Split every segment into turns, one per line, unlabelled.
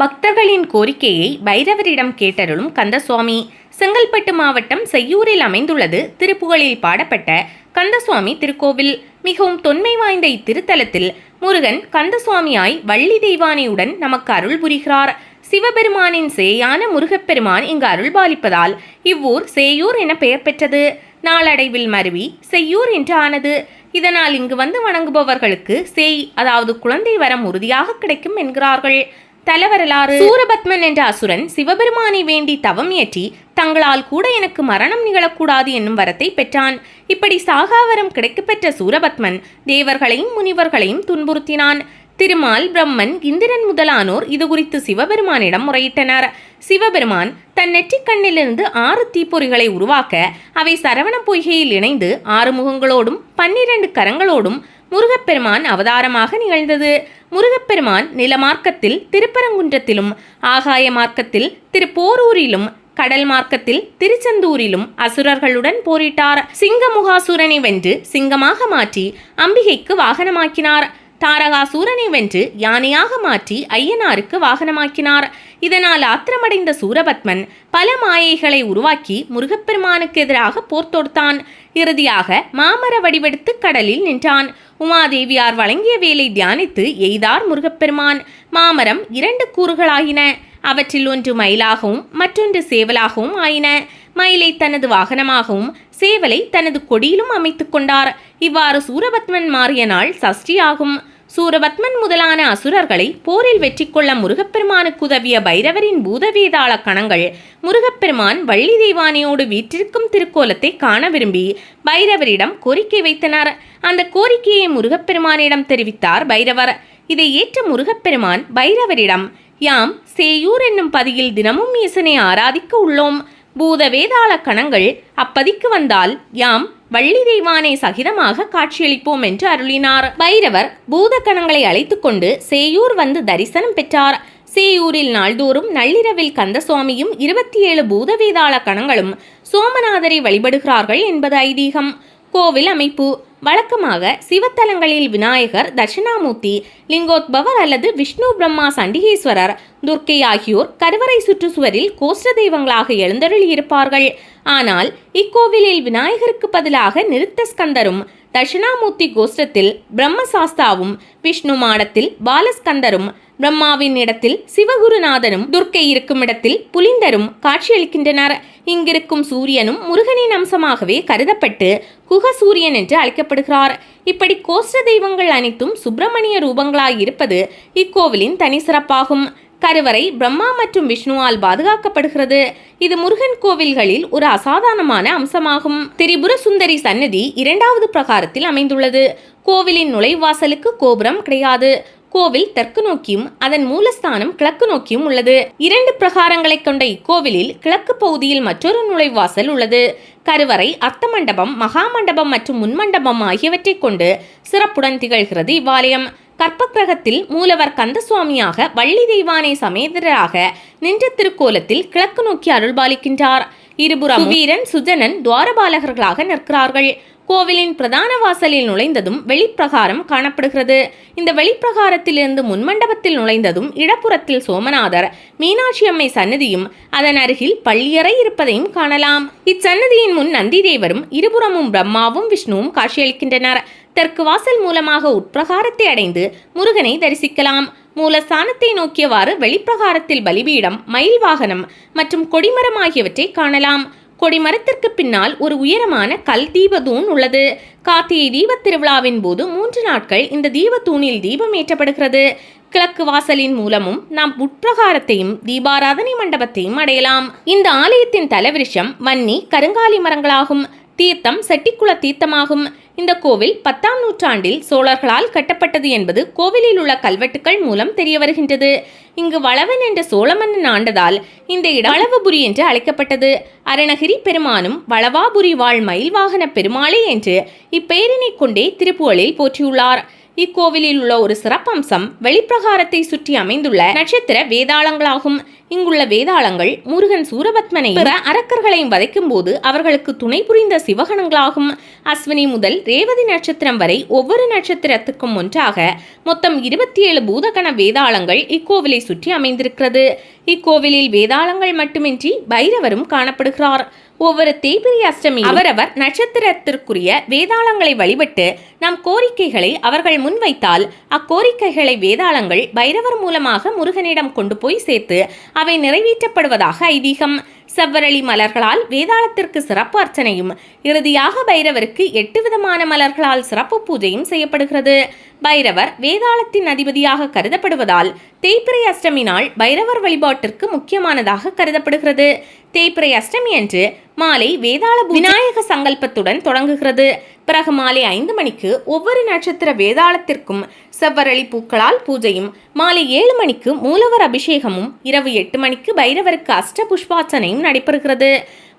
பக்தர்களின் கோரிக்கையை பைரவரிடம் கேட்டருளும் கந்தசுவாமி செங்கல்பட்டு மாவட்டம் செய்யூரில் அமைந்துள்ளது திருப்புகழில் பாடப்பட்ட கந்தசுவாமி திருக்கோவில். மிகவும் தொன்மை வாய்ந்த இத்திருத்தலத்தில் முருகன் கந்தசுவாமியாய் வள்ளி தெய்வானையுடன் நமக்கு அருள் புரிகிறார். சிவபெருமானின் சேயான முருகப்பெருமான் இங்கு அருள்பாலிப்பதால் இவ்வூர் சேயூர் என பெயர் பெற்றது. நாளடைவில் மருவி செய்யூர் என்று ஆனது. இதனால் இங்கு வந்து வணங்குபவர்களுக்கு சேய் அதாவது குழந்தை வரம் உறுதியாக கிடைக்கும் என்கிறார்கள். தலவரலாறு. சூரபத்மன் என்ற அசுரன் சிவபெருமானை வேண்டி தவம் இயற்றி தங்களால் கூட எனக்கு மரணம் நிகழக்கூடாது என்னும் வரத்தை பெற்றான். இப்படி சாகாவரம் கிடைக்கப்பெற்ற சூரபத்மன் தேவர்களையும் முனிவர்களையும் துன்புறுத்தினான். திருமால் பிரம்மன் இந்திரன் முதலானோர் இது குறித்து சிவபெருமானிடம் முறையிட்டனர். சிவபெருமான் தன் நெற்றிக் கண்ணிலிருந்து ஆறு தீப்பொறிகளை உருவாக்க அவை சரவண பொய்கையில் இணைந்து ஆறு முகங்களோடும் பன்னிரண்டு கரங்களோடும் முருகப்பெருமான் அவதாரமாக நிகழ்ந்தது. முருகப்பெருமான் நிலமார்க்கத்தில் திருப்பரங்குன்றத்திலும் ஆகாய மார்க்கத்தில் திருப்போரூரிலும் கடல் மார்க்கத்தில் திருச்செந்தூரிலும் அசுரர்களுடன் போரிட்டார். சிங்கமுகாசுரனை வென்று சிங்கமாக மாற்றி அம்பிகைக்கு வாகனமாக்கினார். தாரகாசூரனை வென்று யானையாக மாற்றி ஐயனாருக்கு வாகனமாக்கினார். இதனால் ஆத்திரமடைந்த சூரபத்மன் பல மாயைகளை உருவாக்கி முருகப்பெருமானுக்கு எதிராக போர் தொடுத்தான். இறுதியாக மாமர வடிவெடுத்து கடலில் நின்றான். உமாதேவியார் வழங்கிய வேலை தியானித்து எய்தார் முருகப்பெருமான். மாமரம் இரண்டு கூறுகளாயின அவற்றில் ஒன்று மயிலாகவும் மற்றொன்று சேவலாகவும் ஆயின. மயிலை தனது வாகனமாகவும் சேவலை தனது கொடியிலும் அமைத்துக் கொண்டார். இவ்வாறு சூரபத்மன் மாறிய நாள் சஷ்டி ஆகும். சூரபத்மன் முதலான அசுரர்களை போரில் வெற்றி கொள்ள முருகப்பெருமானுக்கு உதவிய பைரவரின் பூதவேதாள கணங்கள் முருகப்பெருமான் வள்ளி தெய்வானையோடு வீற்றிருக்கும் திருக்கோலத்தை காண விரும்பி பைரவரிடம் கோரிக்கை வைத்தனர். அந்த கோரிக்கையை முருகப்பெருமானிடம் தெரிவித்தார் பைரவர். இதை ஏற்ற முருகப்பெருமான் பைரவரிடம் யாம் சேயூர் என்னும் பதியில் தினமும் ஈசனை ஆராதிக்க உள்ளோம். பூத வேதாள கணங்கள் அப்பதிக்கு வந்தால் யாம் வள்ளி தெய்வானை சகிதமாக காட்சியளிப்போம் என்று அருளினார். பைரவர் பூத கணங்களை அழைத்து கொண்டு சேயூர் வந்து தரிசனம் பெற்றார். சேயூரில் நாள்தோறும் நள்ளிரவில் கந்தசுவாமியும் இருபத்தி ஏழு பூதவேதாள கணங்களும் சோமநாதரை வழிபடுகிறார்கள் என்பது ஐதீகம். கோவில் அமைப்பு வழக்கமாக சிவத்தலங்களில் விநாயகர் தட்சிணாமூர்த்தி லிங்கோத்பவர் அல்லது விஷ்ணு பிரம்மா சண்டிகேஸ்வரர் துர்க்கை ஆகியோர் கருவறை சுற்றுச்சுவரில் கோஷ்ட தெய்வங்களாக எழுந்தருள் இருப்பார்கள். ஆனால் இக்கோவிலில் விநாயகருக்கு பதிலாக நிருத்தஸ்கந்தரும் தட்சிணாமூர்த்தி கோஷ்டத்தில் பிரம்மசாஸ்தாவும் விஷ்ணு மாடத்தில் பாலஸ்கந்தரும் பிரம்மாவின் இடத்தில் சிவகுருநாதனும் துர்க்கை இருக்கும் இடத்தில் புலிந்தரும் காட்சியளிக்கின்றனர். இங்கிருக்கும் சூரியனும் முருகனின் அம்சமாகவே கருதப்பட்டு குகசூரியன் என்று அழைக்கப்படுகிறார். இப்படி கோஷ்ட தெய்வங்கள் அனைத்தும் சுப்பிரமணிய ரூபங்களாய் இருப்பது இக்கோவிலின் தனி சிறப்பாகும். கருவறை பிரம்மா மற்றும் விஷ்ணுவால் பாதுகாக்கப்படுகிறது. இது முருகன் கோவில்களில் ஒரு அசாதாரணமான அம்சமாகும். திரிபுர சுந்தரி சன்னதி இரண்டாவது பிரகாரத்தில் அமைந்துள்ளது. கோவிலின் நுழைவாசலுக்கு கோபுரம் கிடையாது. கோவில் தெற்கு நோக்கியும் அதன் மூலஸ்தானம் கிழக்கு நோக்கியும் உள்ளது. இரண்டு பிரகாரங்களை கொண்ட இக்கோவிலில் கிழக்கு பகுதியில் மற்றொரு நுழைவாசல் உள்ளது. கருவறை அர்த்த மண்டபம் மகாமண்டபம் மற்றும் முன்மண்டபம் ஆகியவற்றைக் கொண்டு சிறப்புடன் திகழ்கிறது இவ்வாலயம். கற்பக்கிரகத்தில் மூலவர் கந்தசுவாமியாக வள்ளி தெய்வானை சமேதராக நின்ற திருக்கோலத்தில் கிழக்கு நோக்கி அருள்பாலிக்கின்றார். இருபுறம் வீரன் சுஜனன் துவாரபாலகர்களாக நிற்கிறார்கள். கோவிலின் பிரதான வாசலில் நுழைந்ததும் வெளிப்பிரகாரம் காணப்படுகிறது. இந்த வெளிப்பிரகாரத்திலிருந்து முன்மண்டபத்தில் நுழைந்ததும் இடப்புறத்தில் சோமநாதர் மீனாட்சி அம்மை சன்னதியும் அதன் அருகில் பள்ளியறை இருப்பதையும் காணலாம். இச்சன்னதியின் முன் நந்திதேவரும் இருபுறமும் பிரம்மாவும் விஷ்ணுவும் காட்சியளிக்கின்றனர். தெற்கு வாசல் மூலமாக உட்பிரகாரத்தை அடைந்து முருகனை தரிசிக்கலாம். மூலஸ்தானத்தை நோக்கியவாறு வெளிப்பிரகாரத்தில் பலிபீடம் மயில் வாகனம் மற்றும் கொடிமரம் ஆகியவற்றை காணலாம். கொடிமரத்திற்கு பின்னால் ஒரு உயரமான கல் தீபதூண் உள்ளது. கார்த்திகை தீபத் திருவிழாவின் போது மூன்று நாட்கள் இந்த தீபத்தூணில் தீபம் ஏற்றப்படுகிறது. கிழக்கு வாசலின் மூலமும் நாம் உட்பிரகாரத்தையும் தீபாராதனை மண்டபத்தையும் அடையலாம். இந்த ஆலயத்தின் தலவிருஷம் வன்னி கருங்காலி மரங்களாகும். தீர்த்தம் செட்டிக்குள தீர்த்தமாகும். இந்த கோவில் பத்தாம் நூற்றாண்டில் சோழர்களால் கட்டப்பட்டது என்பது கோவிலில் உள்ள கல்வெட்டுக்கள் மூலம் தெரிய வருகின்றது. இங்கு வளவன் என்ற சோழ மன்னன் ஆண்டதால் இந்த இடம் வளவபுரி என்று அழைக்கப்பட்டது. அருணகிரி பெருமானும் வளவாபுரி வாழ் மயில்வாகன பெருமாளே என்று இப்பெயரினை கொண்டே திருப்புகழில் போற்றியுள்ளார். இக்கோவிலில் உள்ள ஒரு சிறப்பம்சம் வெளிப்பிரகாரத்தை சுற்றி அமைந்துள்ள நட்சத்திர வேதாளங்களாகும். இங்குள்ள வேதாளங்கள் முருகன் சூரபத்மனை பிற அரக்கர்களையும் வதைக்கும் போது அவர்களுக்கு துணை புரிந்த சிவகணங்களாகும். அஸ்வினி முதல் ரேவதி நட்சத்திரம் வரை ஒவ்வொரு நட்சத்திரத்துக்கும் ஒன்றாக மொத்தம் இருபத்தி ஏழு பூதகண வேதாளங்கள் இக்கோவிலை சுற்றி அமைந்திருக்கிறது. இக்கோவிலில் வேதாளங்கள் மட்டுமின்றி பைரவரும் காணப்படுகிறார். ஒவ்வொரு தேய்பிரி அஷ்டமி அவரவர் நட்சத்திரத்திற்குரிய வேதாளங்களை வழிபட்டு நம் கோரிக்கைகளை அவர்கள் முன்வைத்தால் அக்கோரிக்கைகளை வேதாளங்கள் பைரவர் மூலமாக முருகனிடம் கொண்டு போய் சேர்த்து அவை நிறைவேற்றப்படுவதாக ஐதீகம். செவ்வரளி மலர்களால் வேதாளத்திற்கு சிறப்பு அர்ச்சனையும் இறுதியாக பைரவருக்கு எட்டு விதமான மலர்களால் சிறப்பு பூஜையும் செய்யப்படுகிறது. பைரவர் வேதாளத்தின் அதிபதியாக கருதப்படுவதால் தேய்பிரை அஷ்டமி நாள் பைரவர் வழிபாட்டிற்கு முக்கியமானதாக கருதப்படுகிறது. தேய்பிரை அஷ்டமி அன்று மாலை வேதாள விநாயக சங்கல்பத்துடன் தொடங்குகிறது. பிறகு மாலை ஐந்து மணிக்கு ஒவ்வொரு நட்சத்திர வேதாளத்திற்கும் செவ்வரளி பூக்களால் பூஜையும் மாலை ஏழு மணிக்கு மூலவர் அபிஷேகமும் இரவு எட்டு மணிக்கு பைரவருக்கு அஷ்ட புஷ்பார்ச்சனையும் நடைபெறுகிறது.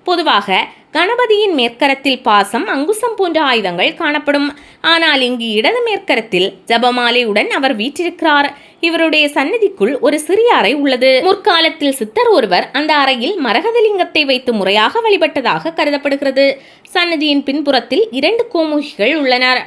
பொதுவாக கணபதியின் மேற்கரத்தில் பாசம் அங்குசம் போன்ற ஆயுதங்கள் காணப்படும். ஆனால் இங்கு இடது மேற்கரத்தில் ஜபமாலையுடன் அவர் வீற்றிருக்கிறார். இவருடைய சன்னதிக்குள் ஒரு சிறிய அறை உள்ளது. முற்காலத்தில் சித்தர் ஒருவர் அந்த அறையில் மரகதலிங்கத்தை வைத்து முறையாக வழிபட்டதாக கருதப்படுகிறது. சன்னதியின் பின்புறத்தில் இரண்டு கோமுகிகள் உள்ளனர்.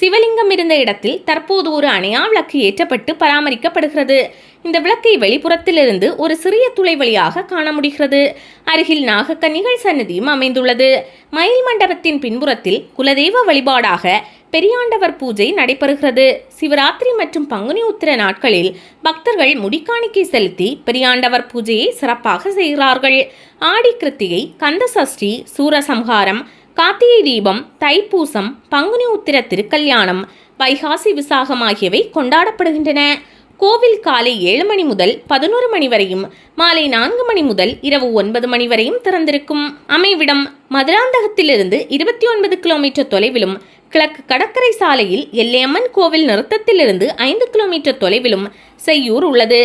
சிவலிங்கம் இருந்த இடத்தில் தற்போது ஒரு அணையா விளக்கு ஏற்றப்பட்டு பராமரிக்கப்படுகிறது. இந்த விளக்கை வெளிப்புறத்திலிருந்து ஒரு சிறிய துளை வழியாக காண முடிகிறது. அருகில் நாகக்கன்னிகள் சன்னதியும் அமைந்துள்ளது. மயில் மண்டபத்தின் பின்புறத்தில் குலதெய்வ வழிபாடாக பெரியாண்டவர் பூஜை நடைபெறுகிறது. சிவராத்திரி மற்றும் பங்குனி உத்திர நாட்களில் பக்தர்கள் முடிக்காணிக்கை செலுத்தி பெரியாண்டவர் பூஜையை சிறப்பாக செய்கிறார்கள். ஆடி கிருத்திகை கந்த சஷ்டி சூரசம்ஹாரம் கார்த்திகை தீபம் தைப்பூசம் பங்குனி உத்திர திருக்கல்யாணம் வைகாசி விசாகம் ஆகியவை கொண்டாடப்படுகின்றன. கோவில் காலை ஏழு மணி முதல் பதினோரு மணி வரையும் மாலை நான்கு மணி முதல் இரவு ஒன்பது மணி வரையும் திறந்திருக்கும். அமைவிடம் மதுராந்தகத்திலிருந்து இருபத்தி ஒன்பது கிலோமீட்டர் தொலைவிலும் கிழக்கு கடற்கரை சாலையில் எல்லையம்மன் கோவில் நிறுத்தத்திலிருந்து ஐந்து கிலோமீட்டர் தொலைவிலும் செய்யூர் உள்ளது.